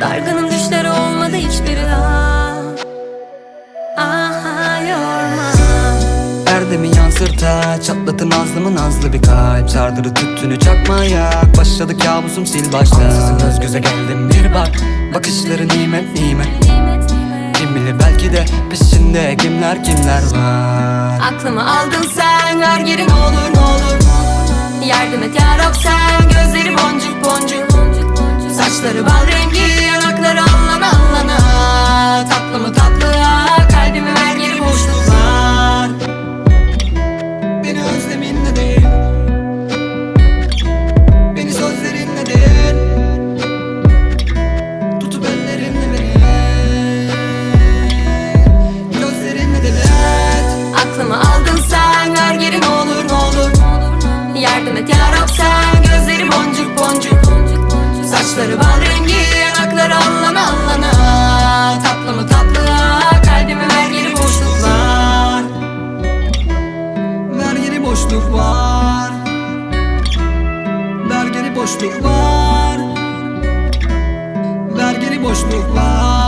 Dargınım düşleri olmadı hiçbiri ah. Aha yorma. Erdemi yansırta Çatlatın nazlımı nazlı bir kalp. Sardırı tüttünü çakmaya Başladı kabusum sil başta Ansızın göz göze geldim bir bak. Bakışları nimet nimet Kim bilir belki de peşinde kimler kimler var. Aklımı aldın sen ver geri ne olur ne olur. Yardım et yarab sen gözleri boncuk boncuk. Saçları bal rengi boşluk var. Vergili boşluk var. Vergili boşluk var